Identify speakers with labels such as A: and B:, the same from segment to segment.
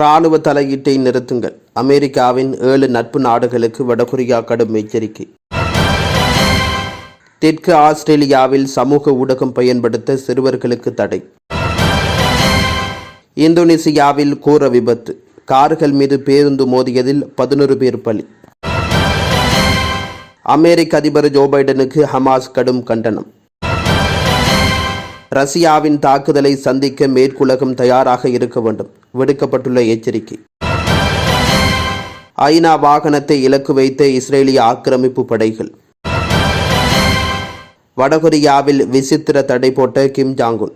A: இராணுவ தலையீட்டை நிறுத்துங்கள். அமெரிக்காவின் ஏழு நட்பு நாடுகளுக்கு வடகொரியா கடும் எச்சரிக்கை. தெற்கு ஆஸ்திரேலியாவில் சமூக ஊடகம் பயன்படுத்த சிறுவர்களுக்கு தடை. இந்தோனேசியாவில் கோர விபத்து. கார்கள் மீது பேருந்து மோதியதில் பதினொரு பேர் பலி. அமெரிக்க அதிபர் ஜோ பைடனுக்கு ஹமாஸ் கடும் கண்டனம். ரஷ்யாவின் தாக்குதலை சந்திக்க மேற்குலகம் தயாராக இருக்க வேண்டும். விடுக்கப்பட்டுள்ள எச்சரிக்கை. ஐநா வாகனத்தை இலக்கு வைத்த இஸ்ரேலிய ஆக்கிரமிப்பு படைகள். வடகொரியாவில் விசித்திர தடை போட்ட கிம் ஜாங்குன்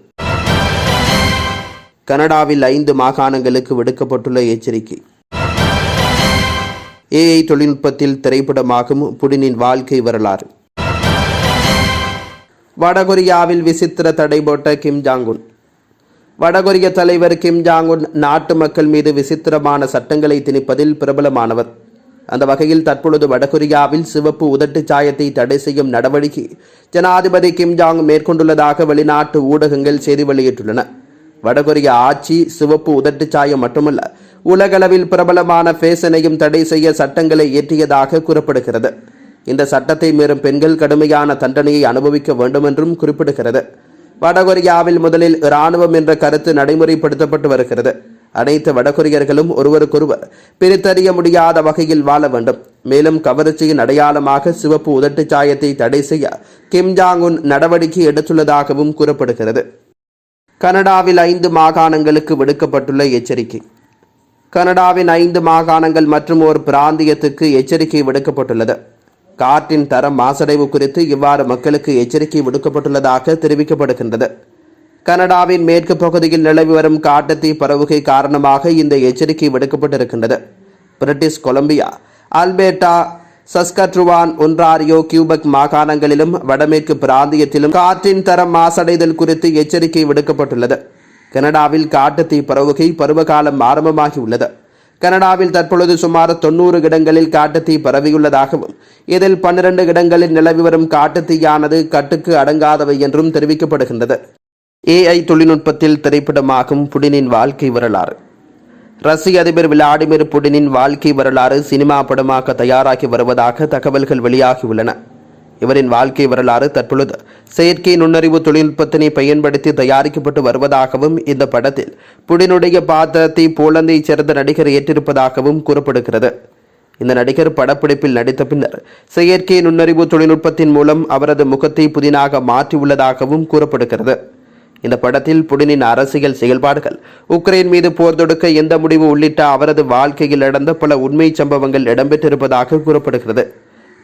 A: கனடாவில் ஐந்து மாகாணங்களுக்கு விடுக்கப்பட்டுள்ள எச்சரிக்கை. ஏஐ தொழில்நுட்பத்தில் திரைப்படமாகும் புடினின் வாழ்க்கை வரலாறு. வடகொரியாவில் விசித்திர தடை போட்ட கிம் ஜாங்குன் வடகொரிய தலைவர் கிம் ஜாங்குன் நாட்டு மக்கள் மீது விசித்திரமான சட்டங்களை திணிப்பதில் பிரபலமானவர். அந்த வகையில் தற்பொழுது வடகொரியாவில் சிவப்பு உதட்டு சாயத்தை தடை செய்யும் நடவடிக்கை ஜனாதிபதி கிம் ஜாங் மேற்கொண்டுள்ளதாக வெளிநாட்டு ஊடகங்கள் செய்தி வெளியிட்டுள்ளன. வடகொரிய ஆட்சி சிவப்பு உதட்டு சாயம் மட்டுமல்ல உலகளவில் பிரபலமான ஃபேஷனையும் தடை செய்ய சட்டங்களை இயற்றியதாக கூறப்படுகிறது. இந்த சட்டத்தை மீறும் பெண்கள் கடுமையான தண்டனையை அனுபவிக்க வேண்டும் என்றும் குறிப்பிடுகிறது. வடகொரியாவில் முதலில் இராணுவம் என்ற கருத்து நடைமுறைப்படுத்தப்பட்டு வருகிறது. அனைத்து வடகொரியர்களும் ஒருவருக்கொருவர் பிரித்தறிய முடியாத வகையில் வாழ வேண்டும். மேலும் கவர்ச்சியின் அடையாளமாக சிவப்பு உதட்டு சாயத்தை தடை செய்ய கிம் ஜாங் உன் நடவடிக்கை எடுத்துள்ளதாகவும் கூறப்படுகிறது. கனடாவில் ஐந்து மாகாணங்களுக்கு விடுக்கப்பட்டுள்ள எச்சரிக்கை. கனடாவின் ஐந்து மாகாணங்கள் மற்றும் ஒரு பிராந்தியத்துக்கு எச்சரிக்கை விடுக்கப்பட்டுள்ளது. காற்றின் தரம் மாசடைவு குறித்து இவ்வாறு மக்களுக்கு எச்சரிக்கை விடுக்கப்பட்டுள்ளதாக தெரிவிக்கப்படுகின்றது. கனடாவின் மேற்கு பகுதியில் நிலவி வரும் காட்டுத்தீ பரவுகை காரணமாக இந்த எச்சரிக்கை விடுக்கப்பட்டிருக்கின்றது. British Columbia Alberta Saskatchewan Ontario Quebec மாகாணங்களிலும் வடமேற்கு பிராந்தியத்திலும் காற்றின் தரம் மாசடைதல் குறித்து எச்சரிக்கை விடுக்கப்பட்டுள்ளது. கனடாவில் காட்டுத்தீ பரவுகை பருவகாலம் ஆரம்பமாகியுள்ளது. கனடாவில் தற்பொழுது சுமார் தொண்ணூறு இடங்களில் காட்டுத்தீ பரவியுள்ளதாகவும் இதில் பன்னிரண்டு இடங்களில் நிலவி வரும் காட்டுத்தீயானது கட்டுக்கு அடங்காதவை என்றும் தெரிவிக்கப்படுகின்றது. ஏஐ தொழில்நுட்பத்தில் திரைப்படமாகும் புடினின் வாழ்க்கை வரலாறு. ரஷ்ய அதிபர் விளாடிமிர் புடினின் வாழ்க்கை வரலாறு சினிமா படமாக்க தயாராகி வருவதாக தகவல்கள் வெளியாகியுள்ளன. இவரின் வாழ்க்கை வரலாறு தற்பொழுது செயற்கை நுண்ணறிவு தொழில்நுட்பத்தினை பயன்படுத்தி தயாரிக்கப்பட்டு வருவதாகவும் இந்த படத்தில் புடினுடைய பாத்திரத்தை போலந்தைச் சேர்ந்த நடிகர் ஏற்றிருப்பதாகவும் கூறப்படுகிறது. இந்த நடிகர் படப்பிடிப்பில் நடித்த பின்னர் செயற்கை நுண்ணறிவு தொழில்நுட்பத்தின் மூலம் அவரது முகத்தை புதினாக மாற்றியுள்ளதாகவும் கூறப்படுகிறது. இந்த படத்தில் புடினின் அரசியல் செயல்பாடுகள் உக்ரைன் மீது போர் தொடுக்க எந்த முடிவு உள்ளிட்ட அவரது வாழ்க்கையில் நடந்த பல உண்மை சம்பவங்கள் இடம்பெற்றிருப்பதாக கூறப்படுகிறது.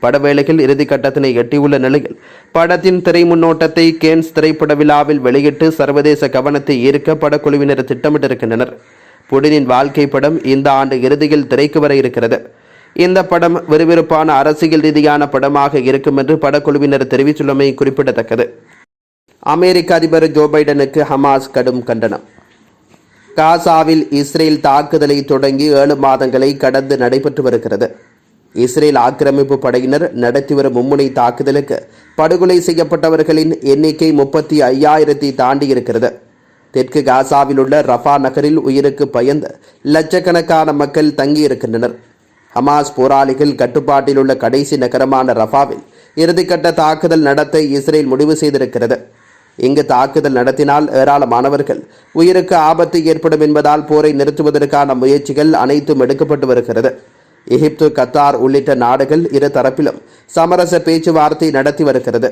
A: படவேளைகள் இறுதி கட்டத்தினை எட்டியுள்ள நிலையில் படத்தின் திரை முன்னோட்டத்தை கேன்ஸ் திரைப்பட விழாவில் வெளியிட்டு சர்வதேச கவனத்தை ஈர்க்க படக்குழுவினர் திட்டமிட்டிருக்கின்றனர். புடினின் வாழ்க்கை படம் இந்த ஆண்டு இறுதியில் திரைக்கு வர இருக்கிறது. இந்த படம் விறுவிறுப்பான அரசியல் ரீதியான படமாக இருக்கும் என்று படக்குழுவினர் தெரிவித்துள்ளமை குறிப்பிடத்தக்கது. அமெரிக்க அதிபர் ஜோ பைடனுக்கு ஹமாஸ் கடும் கண்டனம். காசாவில் இஸ்ரேல் தாக்குதலை தொடங்கி ஏழு மாதங்களை கடந்து நடைபெற்று வருகிறது. இஸ்ரேல் ஆக்கிரமிப்பு படையினர் நடத்தி வரும் மும்முனை தாக்குதலுக்கு படுகொலை செய்யப்பட்டவர்களின் எண்ணிக்கை முப்பத்தி ஐயாயிரத்தை தாண்டி இருக்கிறது தெற்கு காசாவில் உள்ள ரஃபா நகரில் உயிருக்கு பயந்து லட்சக்கணக்கான மக்கள் தங்கியிருக்கின்றனர். ஹமாஸ் போராளிகள் கட்டுப்பாட்டில் உள்ள கடைசி நகரமான ரஃபாவில் இறுதிக்கட்ட தாக்குதல் நடத்த இஸ்ரேல் முடிவு செய்திருக்கிறது. இங்கு தாக்குதல் நடத்தினால் ஏராளமானவர்கள் உயிருக்கு ஆபத்து ஏற்படும் என்பதால் போரை நிறுத்துவதற்கான முயற்சிகள் அனைத்தும் எடுக்கப்பட்டு வருகிறது. எகிப்து கத்தார் உள்ளிட்ட நாடுகள் இரு தரப்பிலும் சமரச பேச்சுவார்த்தை நடத்தி வருகிறது.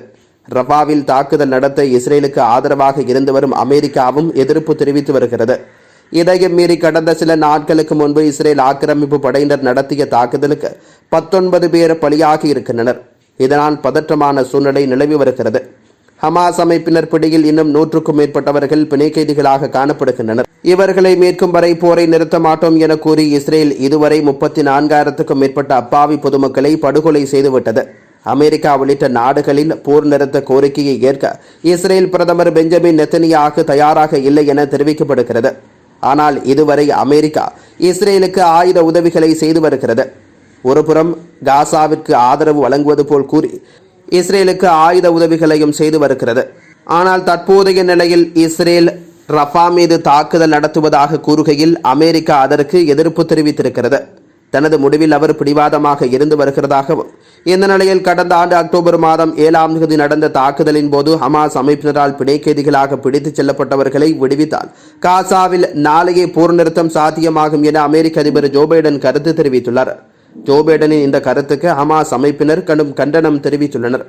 A: ரஃபாவில் தாக்குதல் நடத்த இஸ்ரேலுக்கு ஆதரவாக இருந்து வரும் அமெரிக்காவும் எதிர்ப்பு தெரிவித்து வருகிறது. இதையும் மீறி கடந்த சில நாட்களுக்கு முன்பு இஸ்ரேல் ஆக்கிரமிப்பு படையினர் நடத்திய தாக்குதலுக்கு பத்தொன்பது பேர் பலியாகி இருக்கின்றனர். இதனால் பதற்றமான சூழ்நிலை நிலவி வருகிறது. ஹமாஸ் அமைப்பினர் பிடியில் இன்னும் நூற்றுக்கும் மேற்பட்டவர்கள் பிணை கைதிகளாக காணப்படுகின்றனர். இவர்களை மேற்கும் வரை போரை நிறுத்த மாட்டோம் என கூறி இஸ்ரேல் இதுவரை முப்பத்தி நான்காயிரத்துக்கும் மேற்பட்ட அப்பாவி பொதுமக்களை படுகொலை செய்துவிட்டது. அமெரிக்கா உள்ளிட்ட நாடுகளில் போர் நிறுத்த கோரிக்கையை ஏற்க இஸ்ரேல் பிரதமர் பெஞ்சமின் நெத்தனியாக தயாராக இல்லை என தெரிவிக்கப்படுகிறது. ஆனால் இதுவரை அமெரிக்கா இஸ்ரேலுக்கு ஆயுத உதவிகளை செய்து வருகிறது. ஒருபுறம் காசாவிற்கு ஆதரவு வழங்குவது போல் கூறி இஸ்ரேலுக்கு ஆயுத உதவிகளையும் செய்து வருகிறது. ஆனால் தற்போதைய நிலையில் இஸ்ரேல் ரஃபா மீது தாக்குதல் நடத்துவதாக கூறுகையில் அமெரிக்கா அதற்கு எதிர்ப்பு தெரிவித்திருக்கிறது. தனது முடிவில் அவர் பிடிவாதமாக இருந்து வருகிறதாகவும் இந்த நிலையில் கடந்த ஆண்டு அக்டோபர் மாதம் ஏழாம் தேதி நடந்த தாக்குதலின் போது ஹமாஸ் அமைப்பினரால் பிணைக்கைதிகளாக பிடித்துச் செல்லப்பட்டவர்களை விடுவித்தால் காசாவில் நாளையே போர் நிறுத்தம் சாத்தியமாகும் என அமெரிக்க அதிபர் ஜோ பைடன் கருத்து தெரிவித்துள்ளார். ஜோ பைடனின் இந்த கருத்துக்கு ஹமாஸ் அமைப்பினர் கடும் கண்டனம் தெரிவித்துள்ளனர்.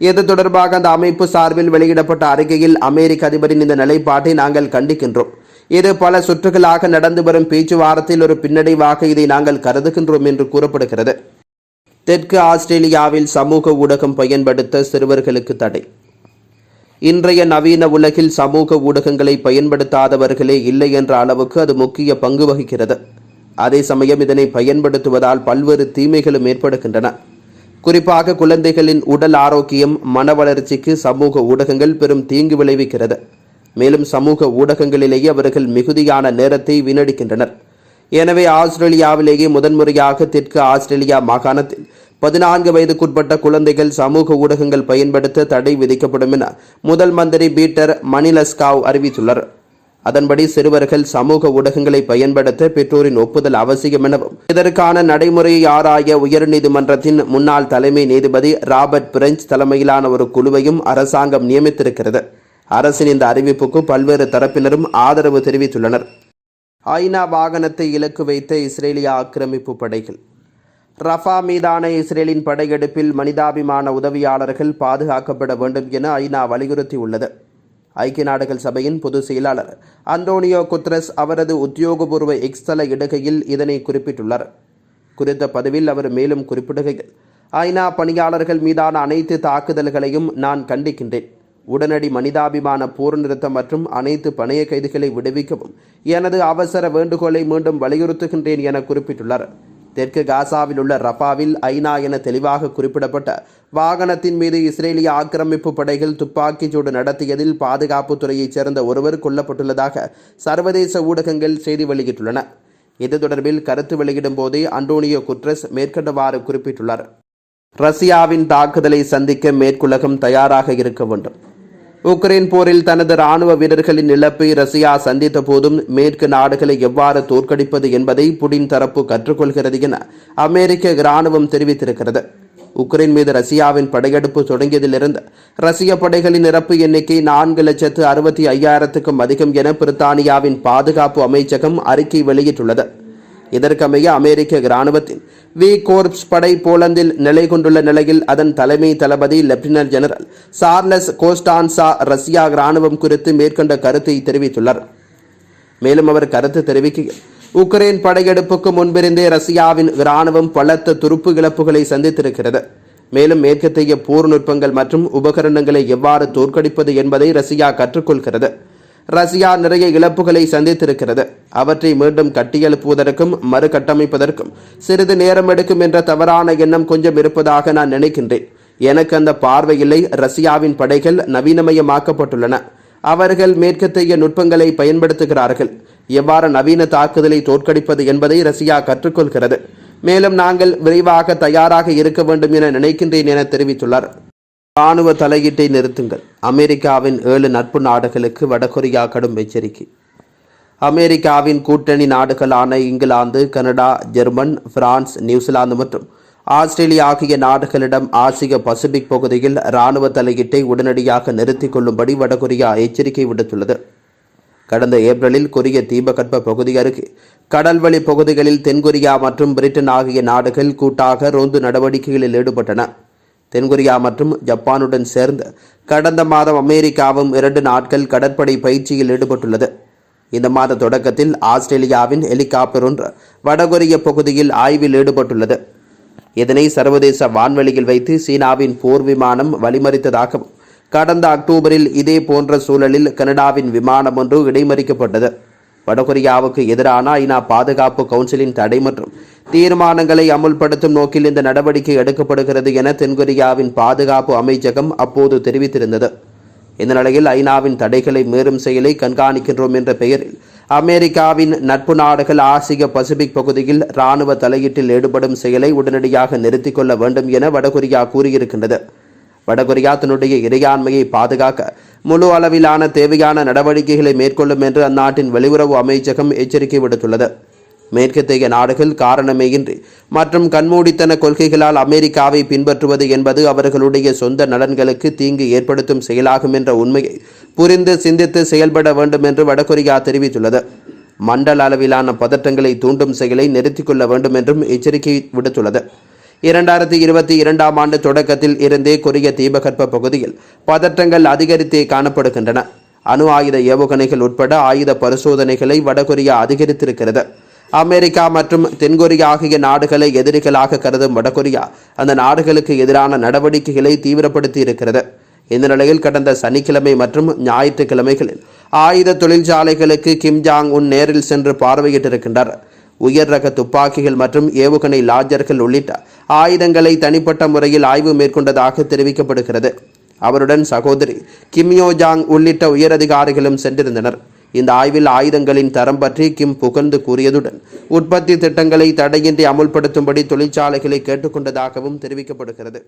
A: இது தொடர்பாக அந்த அமைப்பு சார்பில் வெளியிடப்பட்ட அறிக்கையில் அமெரிக்க அதிபரின் இந்த நிலைப்பாட்டை நாங்கள் கண்டிக்கின்றோம். இது பல சுற்றுகளாக நடந்து வரும் பேச்சுவார்த்தையில் ஒரு பின்னடைவாக இதை நாங்கள் கருதுகின்றோம் என்று கூறப்படுகிறது. தெற்கு ஆஸ்திரேலியாவில் சமூக ஊடகம் பயன்படுத்த சிறுவர்களுக்கு தடை. இன்றைய நவீன உலகில் சமூக ஊடகங்களை பயன்படுத்தாதவர்களே இல்லை என்ற அளவுக்கு அது முக்கிய பங்கு வகிக்கிறது. அதே சமயம் இதனை பயன்படுத்துவதால் பல்வேறு தீமைகளும் ஏற்படுகின்றன. குறிப்பாக குழந்தைகளின் உடல் ஆரோக்கியம் மன வளர்ச்சிக்கு சமூக ஊடகங்கள் பெரும் தீங்கு விளைவிக்கிறது. மேலும் சமூக ஊடகங்களிலேயே அவர்கள் மிகுதியான நேரத்தை வீணடிக்கின்றனர். எனவே ஆஸ்திரேலியாவிலேயே முதன்முறையாக தெற்கு ஆஸ்திரேலியா மாகாணத்தில் பதினான்கு வயதுக்குட்பட்ட குழந்தைகள் சமூக ஊடகங்கள் பயன்படுத்த தடை விதிக்கப்படும் என முதல் மந்திரி பீட்டர் மணிலஸ்காவ் அறிவித்துள்ளார். அதன்படி சிறுவர்கள் சமூக ஊடகங்களை பயன்படுத்த பெற்றோரின் ஒப்புதல் அவசியம் எனவும் இதற்கான நடைமுறையை ஆராய உயர்நீதிமன்றத்தின் முன்னாள் தலைமை நீதிபதி ராபர்ட் பிரெஞ்ச் தலைமையிலான ஒரு குழுவையும் அரசாங்கம் நியமித்திருக்கிறது. அரசின் இந்த அறிவிப்புக்கு பல்வேறு தரப்பினரும் ஆதரவு தெரிவித்துள்ளனர். ஐநா வாகனத்தை இலக்கு வைத்த இஸ்ரேலிய ஆக்கிரமிப்பு படைகள். ரஃபா மீதான இஸ்ரேலின் படையெடுப்பில் மனிதாபிமான உதவியாளர்கள் பாதுகாக்கப்பட வேண்டும் என ஐநா வலியுறுத்தியுள்ளது. ஐக்கிய நாடுகள் சபையின் பொதுச் செயலாளர் அந்தோனியோ குத்ரஸ் அவரது உத்தியோகபூர்வ எக்ஸ்தல இடுகையில் இதனை குறிப்பிட்டுள்ளார். குறித்த பதிவில் அவர் மேலும் குறிப்பிடுகையில் ஐநா பணியாளர்கள் மீதான அனைத்து தாக்குதல்களையும் நான் கண்டிக்கின்றேன். உடனடி மனிதாபிமான போர் நிறுத்தம் மற்றும் அனைத்து பணைய கைதிகளை விடுவிக்கவும் எனது அவசர வேண்டுகோளை மீண்டும் வலியுறுத்துகின்றேன் என குறிப்பிட்டுள்ளார். தெற்கு காசாவில் உள்ள ரஃபாவில் ஐநா என தெளிவாக குறிப்பிடப்பட்ட வாகனத்தின் மீது இஸ்ரேலிய ஆக்கிரமிப்பு படைகள் துப்பாக்கிச் சூடு நடத்தியதில் பாதுகாப்புத்துறையைச் சேர்ந்த ஒருவர் கொல்லப்பட்டுள்ளதாக சர்வதேச ஊடகங்கள் செய்தி வெளியிட்டுள்ளன. இது தொடர்பில் கருத்து வெளியிடும் போதே அண்டோனியோ குட்ரஸ் மேற்கண்டவாறு குறிப்பிட்டுள்ளார். ரஷ்யாவின் தாக்குதலை சந்திக்க மேற்குலகம் தயாராக இருக்க வேண்டும். உக்ரைன் போரில் தனது ராணுவ வீரர்களின் இழப்பை ரஷ்யா சந்தித்த போதும் மேற்கு நாடுகளை எவ்வாறு தோற்கடிப்பது என்பதை புடின் தரப்பு கற்றுக்கொள்கிறது என அமெரிக்க இராணுவம் தெரிவித்திருக்கிறது. உக்ரைன் மீது ரஷ்யாவின் படையெடுப்பு தொடங்கியதிலிருந்து ரஷ்ய படைகளின் இறப்பு எண்ணிக்கை நான்கு லட்சத்து அறுபத்தி ஐயாயிரத்துக்கும் அதிகம் என பிரித்தானியாவின் பாதுகாப்பு அமைச்சகம் அறிக்கை வெளியிட்டுள்ளது. இதற்கமைய அமெரிக்க இராணுவத்தின் வி கோர்ப்ஸ் படை போலந்தில் நிலை கொண்டுள்ள நிலையில் அதன் தலைமை தளபதி lieutenant general Charles Costanza Russia இராணுவம் குறித்து மேற்கொண்ட கருத்தை தெரிவித்துள்ளார். மேலும் அவர் கருத்து தெரிவிக்கையில் உக்ரைன் படையெடுப்புக்கு முன்பிருந்தே ரஷ்யாவின் இராணுவம் பலத்த துருப்பு இழப்புகளை சந்தித்திருக்கிறது. மேலும் மேற்கத்திய போர் நுட்பங்கள் மற்றும் உபகரணங்களை எவ்வாறு தோற்கடிப்பது என்பதை ரஷ்யா கற்றுக்கொள்கிறது. ரஷ்யா நிறைய இழப்புகளை சந்தித்திருக்கிறது. அவற்றை மீண்டும் கட்டியெழுப்புவதற்கும் மறுகட்டமைப்பதற்கும் சிறிது நேரம் எடுக்கும் என்ற தவறான எண்ணம் கொஞ்சம் இருப்பதாக நான் நினைக்கின்றேன். எனக்கு அந்த பார்வையில்லை ரஷ்யாவின் படைகள் நவீனமயமாக்கப்பட்டுள்ளன. அவர்கள் மேற்கத்தைய நுட்பங்களை பயன்படுத்துகிறார்கள். எவ்வாறு நவீன தாக்குதலை தோற்கடிப்பது என்பதை ரஷ்யா கற்றுக்கொள்கிறது. மேலும் நாங்கள் விரைவாக தயாராக இருக்க வேண்டும் என நினைக்கின்றேன் என தெரிவித்துள்ளார். ராணுவ தலையீட்டை நிறுத்துங்கள். அமெரிக்காவின் ஏழு நட்பு நாடுகளுக்கு வடகொரியா கடும் எச்சரிக்கை. அமெரிக்காவின் கூட்டணி நாடுகளான England Canada German France New Zealand மற்றும் ஆஸ்திரேலியா ஆகிய நாடுகளிடம் ஆசிய பசிபிக் பகுதியில் இராணுவ தலையீட்டை உடனடியாக நிறுத்திக் கொள்ளும்படி வடகொரியா எச்சரிக்கை விடுத்துள்ளது. கடந்த ஏப்ரலில் கொரிய தீபகற்ப பகுதி அருகே கடல்வழி பகுதிகளில் தென்கொரியா மற்றும் பிரிட்டன் ஆகிய நாடுகள் கூட்டாக ரோந்து நடவடிக்கைகளில் ஈடுபட்டன. தென்கொரியா மற்றும் ஜப்பானுடன் சேர்ந்து கடந்த மாதம் அமெரிக்காவும் இரண்டு நாட்கள் கடற்படை பயிற்சியில் ஈடுபட்டுள்ளது. இந்த மாத தொடக்கத்தில் ஆஸ்திரேலியாவின் ஹெலிகாப்டர் ஒன்று வடகொரிய பகுதியில் ஆய்வில் ஈடுபட்டுள்ளது. இதனை சர்வதேச வான்வெளியில் வைத்து சீனாவின் போர் விமானம் வழிமறித்ததாகவும் கடந்த அக்டோபரில் இதே போன்ற சூழலில் கனடாவின் விமானம் ஒன்று இடைமறிக்கப்பட்டது. வடகொரியாவுக்கு எதிரான ஐநா பாதுகாப்பு கவுன்சிலின் தடை மற்றும் தீர்மானங்களை அமுல்படுத்தும் நோக்கில் இந்த நடவடிக்கை எடுக்கப்படுகிறது என தென்கொரியாவின் பாதுகாப்பு அமைச்சகம் அப்போது தெரிவித்திருந்தது. இந்த நிலையில் ஐநாவின் தடைகளை மீறும் செயலை கண்காணிக்கின்றோம் என்ற பெயரில் அமெரிக்காவின் நட்பு நாடுகள் ஆசிய பசிபிக் பகுதியில் இராணுவ தலையீட்டில் ஈடுபடும் செயலை உடனடியாக நிறுத்திக் கொள்ள வேண்டும் என வடகொரியா கூறியிருக்கின்றது. வடகொரியா தன்னுடைய இறையாண்மையை பாதுகாக்க முழு அளவிலான தேவையான நடவடிக்கைகளை மேற்கொள்ளும் என்று அந்நாட்டின் வெளியுறவு அமைச்சகம் எச்சரிக்கை விடுத்துள்ளது. மேற்கத்தைய நாடுகள் காரணமேயின்றி மற்றும் கண்மூடித்தன கொள்கைகளால் அமெரிக்காவை பின்பற்றுவது என்பது அவர்களுடைய சொந்த நலன்களுக்கு தீங்கு ஏற்படுத்தும் செயலாகும் என்ற உண்மையை புரிந்து சிந்தித்து செயல்பட வேண்டும் என்று வடகொரியா தெரிவித்துள்ளது. மண்டல அளவிலான பதற்றங்களை தூண்டும் செயலை நிறுத்திக் கொள்ள வேண்டும் என்றும் எச்சரிக்கை விடுத்துள்ளது. இரண்டாயிரத்தி இருபத்தி இரண்டாம் ஆண்டு தொடக்கத்தில் இருந்தே கொரிய தீபகற்ப பகுதியில் பதற்றங்கள் அதிகரித்தே காணப்படுகின்றன. அணு ஆயுத ஏவுகணைகள் உட்பட ஆயுத பரிசோதனைகளை வடகொரியா அதிகரித்திருக்கிறது. அமெரிக்கா மற்றும் தென்கொரியா ஆகிய நாடுகளை எதிரிகளாக கருதும் வடகொரியா அந்த நாடுகளுக்கு எதிரான நடவடிக்கைகளை தீவிரப்படுத்தி இருக்கிறது. இந்த நிலையில் கடந்த சனிக்கிழமை மற்றும் ஞாயிற்றுக்கிழமைகளில் ஆயுத தொழிற்சாலைகளுக்கு கிம் ஜாங் உன் நேரில் சென்று பார்வையிட்டிருக்கின்றார். உயர் ரக துப்பாக்கிகள் மற்றும் ஏவுகணை லாஜர்கள் உள்ளிட்ட ஆயுதங்களை தனிப்பட்ட முறையில் ஆய்வு மேற்கொண்டதாக தெரிவிக்கப்படுகிறது. அவருடன் சகோதரி கிம்யோ ஜாங் உள்ளிட்ட உயரதிகாரிகளும் சென்றிருந்தனர். இந்த ஆய்வில் ஆயுதங்களின் தரம் பற்றி கிம் புகழ்ந்து கூறியதுடன் உற்பத்தி திட்டங்களை தடையின்றி அமுல்படுத்தும்படி தொழிற்சாலைகளை கேட்டுக்கொண்டதாகவும் தெரிவிக்கப்படுகிறது.